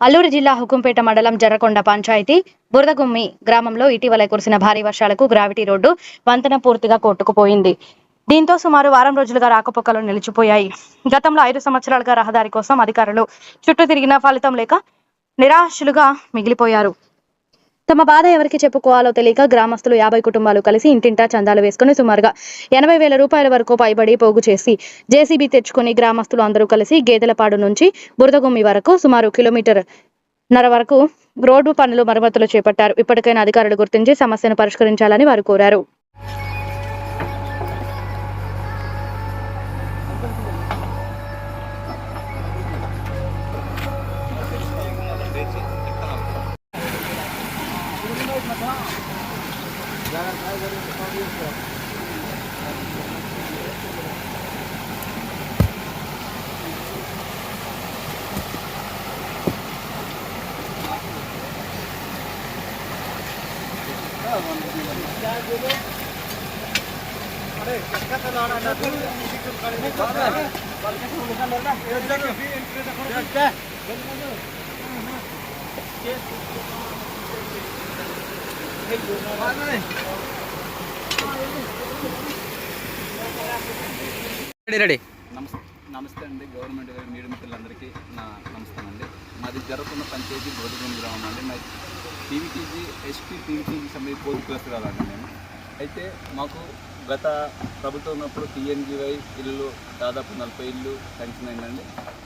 అల్లూరు జిల్లా హుకుంపేట మండలం జర్రకొండ పంచాయతీ బురదగుమ్మి గ్రామంలో ఇటీవల కురిసిన భారీ వర్షాలకు గ్రావిటీ రోడ్డు వంతెన పూర్తిగా కొట్టుకుపోయింది. దీంతో సుమారు వారం రోజులుగా రాకపోకలు నిలిచిపోయాయి. గతంలో ఐదు సంవత్సరాలుగా రహదారి కోసం అధికారులు చుట్టూ తిరిగిన ఫలితం లేక నిరాశలుగా మిగిలిపోయారు. తమ బాధ ఎవరికి చెప్పుకోవాలో తెలియక గ్రామస్తులు యాభై కుటుంబాలు కలిసి ఇంటింటా చందాలు వేసుకుని సుమారుగా ఎనభై వేల రూపాయల వరకు పైబడి పోగు చేసి జేసీబీ తెచ్చుకుని గ్రామస్తులు అందరూ కలిసి గేదెలపాడు నుంచి బురదగుమ్మి వరకు సుమారు కిలోమీటర్ నర వరకు రోడ్డు పనులు మరమ్మతులు చేపట్టారు. ఇప్పటికైనా అధికారులు గుర్తించి సమస్యను పరిష్కరించాలని వారు కోరారు. যারা খায় যারা সব Thank you. Ready ready. నమస్తే నమస్తే అండి. గవర్నమెంట్ గారి మీడియం మిత్రులందరికీ నా నమస్కారం అండి. మాది జరుగుతున్న పంచాయతీ గోధుమ గ్రామం అండి. మాది పీవీటీజీ ఎస్పీ పీవీటీజీ సంబంధించి పోలీస్ కులస్తురాలండి నేను అయితే మాకు గత ప్రభుత్వం ఉన్నప్పుడు టీఎన్జీవై ఇల్లు దాదాపు నలభై ఇల్లు శాంక్షన్ అయిందండి.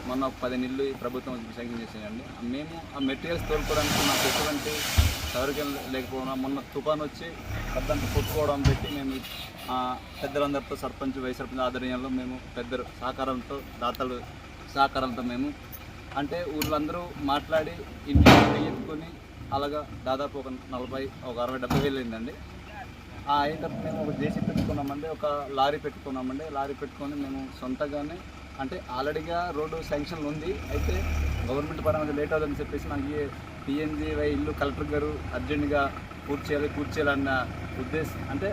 మొన్న పదిహేను ఇల్లు ఈ ప్రభుత్వం శాంక్షన్ చేసేయండి మేము ఆ మెటీరియల్స్ తోలుకోవడానికి మాకు ఎటువంటి సౌకర్యం లేకపోవడం మొన్న తుఫాన్ వచ్చి పెద్దంతా కొట్టుకోవడం పెట్టి మేము పెద్దలందరితో సర్పంచ్ వైస్ సర్పంచ్ ఆధ్వర్యంలో మేము పెద్ద సహకారంతో దాతలు సహకారంతో మేము అంటే ఊళ్ళందరూ మాట్లాడి ఇంటి ఎత్తుకొని అలాగా దాదాపు ఒక నలభై ఒక అరవై డెబ్బై వేలు అయిందండి. ఆ అయినప్పుడు మేము ఒక జేసీ పెట్టుకున్నామండి ఒక లారీ పెట్టుకున్నామండి. లారీ పెట్టుకొని మేము సొంతగానే అంటే ఆల్రెడీగా రోడ్డు శాంక్షన్ ఉంది. అయితే గవర్నమెంట్ పరంగా లేట్ అవుతుందని చెప్పేసి మనకి పిఎన్జీవై ఇల్లు కలెక్టర్ గారు అర్జెంటుగా పూర్తి చేయాలి పూర్తి చేయాలన్న ఉద్దేశం అంటే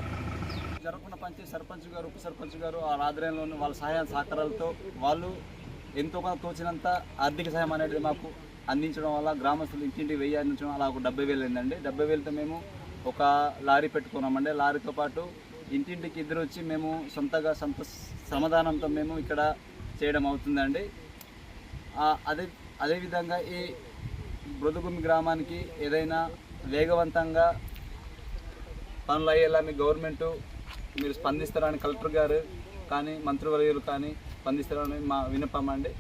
జరగకుండా పంచి సర్పంచ్ గారు ఉప సర్పంచ్ గారు వాళ్ళ ఆధ్వర్యంలోని వాళ్ళ సహాయ సహకారాలతో వాళ్ళు ఎంతో కొంత తోచినంత ఆర్థిక సహాయం అనేది మాకు అందించడం వల్ల గ్రామస్తులు ఇంటింటి వెయ్యి అందించడం అలా ఒక డెబ్బై వేలు అయిందండి. డెబ్బై వేలతో మేము ఒక లారీ పెట్టుకున్నామండి. లారీతో పాటు ఇంటింటికి ఇద్దరు వచ్చి మేము సొంతగా సొంత సమాధానంతో మేము ఇక్కడ చేయడం అవుతుందండి. అదే అదేవిధంగా ఈ బృదుగుమి గ్రామానికి ఏదైనా వేగవంతంగా పనులు అయ్యేలా మీ గవర్నమెంటు మీరు స్పందిస్తారని కలెక్టర్ గారు కానీ మంత్రివర్యులు కానీ స్పందిస్తారని మా వినపం అండి.